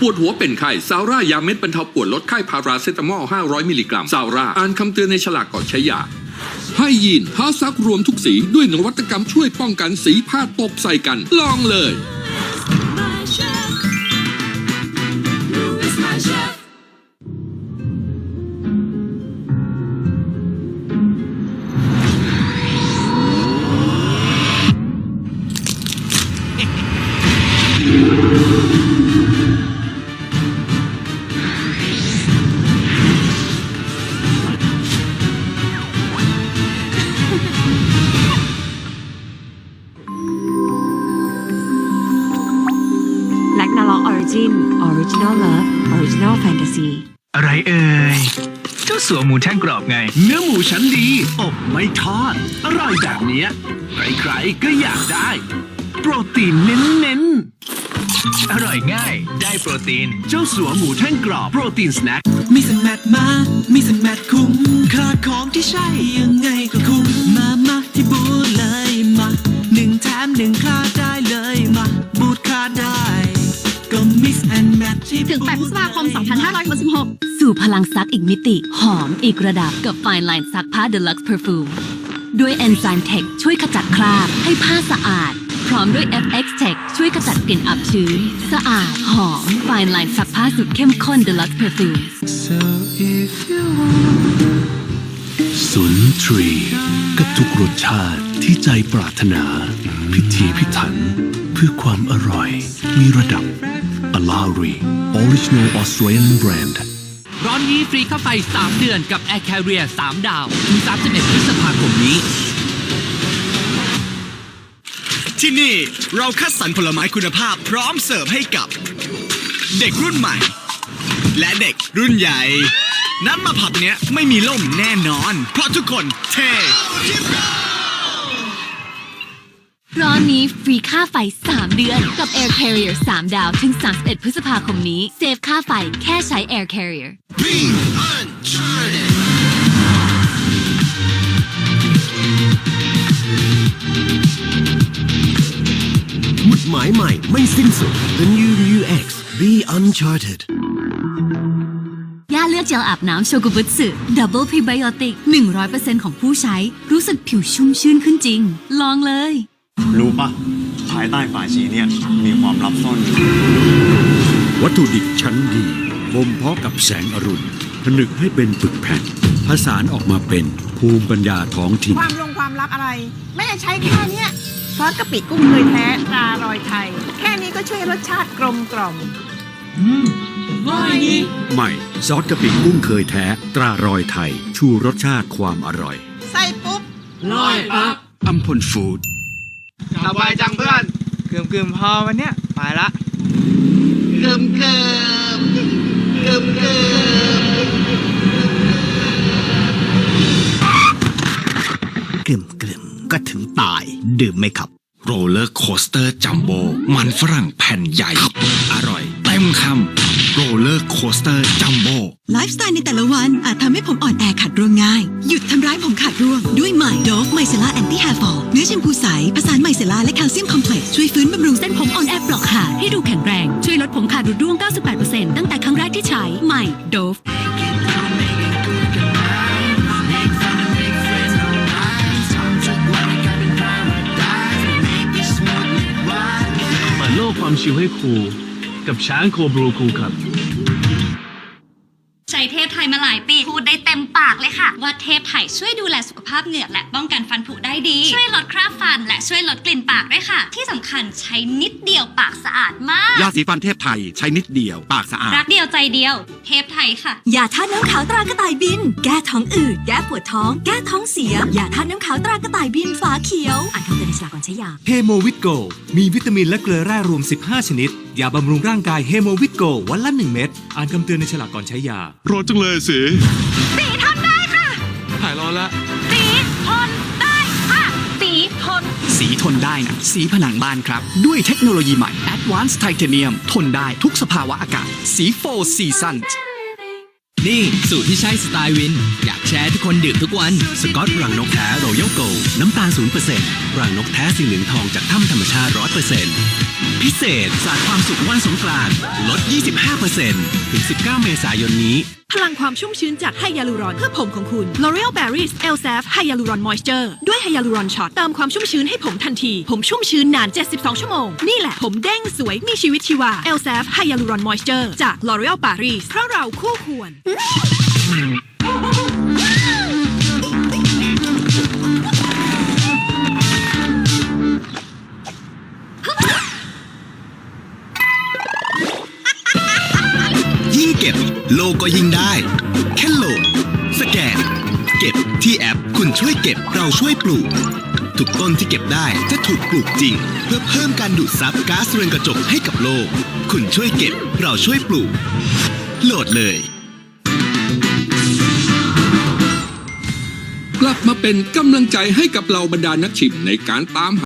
ปวดหัวเป็นไข้ซาร่ายาเม็ดบรรเทาปวดลดไข้พาราเซตามอล 500 มิลลิกรัมซาร่าอ่านคำเตือนในฉลากก่อนใช้ยาให้ยีนท้าซักรวมทุกสีด้วยนวัตกรรมช่วยป้องกันสีผ้าตกใส่กัน ลองเลย ฟนตาซีอะไรเอ่ยเจ้าสัวหมูแท่งกรอบไง เนื้อหมูชั้นดี อบไม่ทอด อร่อยแบบเนี้ย ใครๆก็อยากได้ โปรตีนเน้นอร่อยง่าย ได้โปรตีนๆเจ้าสัวหมูแท่งกรอบ โปรตีนสแน็ค มีสแมทมา มีสแมทคุ้มขาดของที่ใช่ยัง ถึง8พฤษภาคม 2566 สู่พลังซักอีกมิติ หอมอีกระดับกับ Fine Line ซักผ้า Deluxe Perfume ด้วย Enzyme Tech ช่วยขจัดคราบให้ผ้าสะอาด พร้อมด้วย FX Tech ช่วยขจัดกลิ่นอับชื้น สะอาด หอม Fine Line ซักผ้าสุดเข้มข้น Deluxe Perfume สุนทรีกับทุกรสชาติที่ใจปรารถนา พิธีพิถัน เพื่อความอร่อยมีระดับ a l a r i Original Australian Brand ร้อนนี้ฟรีค่าไฟ3เดือนกับ Air Carrier 3 ดาว ถึง 31 พฤษภาคมนี้ ที่นี่เราคัดสรรผลไม้คุณภาพพร้อมเสิร์ฟให้กับ เด็กรุ่นใหม่ และเด็กรุ่นใหญ่ น้ำมาผับเนี้ยไม่มีล่มแน่นอน เพราะทุกคนเท่ ร้อนนี้ฟรีค่าไฟ 3 เดือน กับ Air Carrier 3 ดาว ถึง 31 พฤษภาคมนี้ เซฟค่าไฟแค่ใช้ Air Carrier หมุดหมายใหม่ไม่สิ้นสุด The New Mu X Be Uncharted ย่าเลือกเจลอาบน้ำโชกุบุตสึดับเบิลพรีไบโอติก100%ของผู้ใช้รู้สึกผิวชุ่มชื่นขึ้นจริง ลองเลย รู้ปะภายใต้ฝาชีเนี่ยมีความลับซ่อนอยู่วัตถุดิบชั้นดีบ่มเพาะกับแสงอรุณผนึกให้เป็นปึกแผ่นผสานออกมาเป็นภูมิปัญญาท้องถิ่น ความลงความลับอะไร แม่ใช้แค่เนี้ยซอสกะปิกุ้งเคยแท้ตรารอยไทย แค่นี้ก็ช่วยรสชาติกลมกล่อมใหม่ซอสกะปิกุ้งเคยแท้ตรารอยไทย ชูรสชาติความอร่อย ใส่ปุ๊บอัมพลฟู้ด สบายจังเพื่อนเกืมเกืมพอวันเนี้ยไปละกลิ่มกลิ่มก็ถึงตายดื่มไหมครับ โรลเลอร์โคสเตอร์จัมโบมันฝรั่งแผ่นใหญ่ อร่อยเต็มคำ โรลเลอร์โคสเตอร์จัมโบไลฟ์สไตล์ในแต่ละวัน อาจทำให้ผมอ่อนแอขาดร่วงง่าย หยุดทำร้ายผมขาดร่วง ด้วยใหม่โดฟไมเซล่าแอนตี้แฮร์ฟอลเนื้อแชมพูใสผสานไมเซล่าและแคลเซียมคอมเพล็กซ์ช่วยฟื้นบำรุงเส้นผมอ่อนแอปลอกขาดให้ดูแข็งแรง ช่วยลดผมขาดหลุดร่วง 98%ตั้งแต่ครั้งแรกที่ใช้ใหม่โดฟเปิดโลกความชิลให้ครูกับช้างโคบรูคูครับใช้เทพไท ยมาหลายปี พูดได้เต็มปากเลยค่ะ ว่าเทพไทยช่วยดูแลสุขภาพเหงือกและป้องกันฟันผุได้ดี ช่วยลดคราบฟันและช่วยลดกลิ่นปากด้วยค่ะ ที่สำคัญใช้นิด เดียวปากสะอาดมาก ยาสีฟันเทพไทยใช้นิดเดียว ปากสะอาด รักเดียวใจเดียว เทพไทยค่ะ ยาท่าตุน้ำขาวตรากระต่ายบิน แก้ท้องอืดแก้ปวดท้อง แก้ท้องเสียยาท่าตุน้ำขาวตรากระต่ายบินฝาเขียวอ่านคำเตือนในฉลากก่อนใช้ยา เฮโมวิตโก มีวิตามินและเกลือแร่รวม 15 ชนิด ยาบำรุงร่างกายเฮโมวิตโกวันละ 1 เม็ด อ่านคำเตือนในฉลากก่อนใช้ยารอจังเลยสิ สีทนได้นะ สีผนังบ้านครับ ด้วยเทคโนโลยีใหม่ Advanced Titanium ทนได้ทุกสภาวะอากาศ สีโฟซีซันนี่ สูตรที่ใช่สไตล์วิน อยากแชร์ทุกคนดื่มทุกวัน สกอตรังนกแท้รอยัลโกน้ำตาล0%รังนกแท้สีเหลืองทองจากถ้ำธรรมชาติ 100%พิเศษสาดความสุขวันสงกรานต์ลด 25%ถึง 19 เมษายนนี้พลังความชุ่มชื้นจากไฮยาลูรอนเพื่อผมของคุณ L'Oreal Paris e l s a f ไฮยาลูรอนมอยส์เจอร์ด้วยไฮยาลูรอนช็อตเติมความชุ่มชื้นให้ผมทันที ผมชุ่มชื้นนาน 72 ชั่วโมง นี่แหละผมเด้งสวยมีชีวิตชีวา e l s a f ไฮยาลูรอนมอยส์เจอร์จาก L'Oreal Paris เพราะเราคู่ควร ลก็ยิ่งได้ แค่โหลด สแกน เก็บที่แอป คุณช่วยเก็บเราช่วยปลูก ทุกต้นที่เก็บได้จะถูกปลูกจริง เพื่อเพิ่มการดูดซับก๊าซเรือนกระจกให้กับโลก คุณช่วยเก็บเราช่วยปลูก โหลดเลย กลับมาเป็นกำลังใจให้กับเราบรรดานักชิมในการตามหา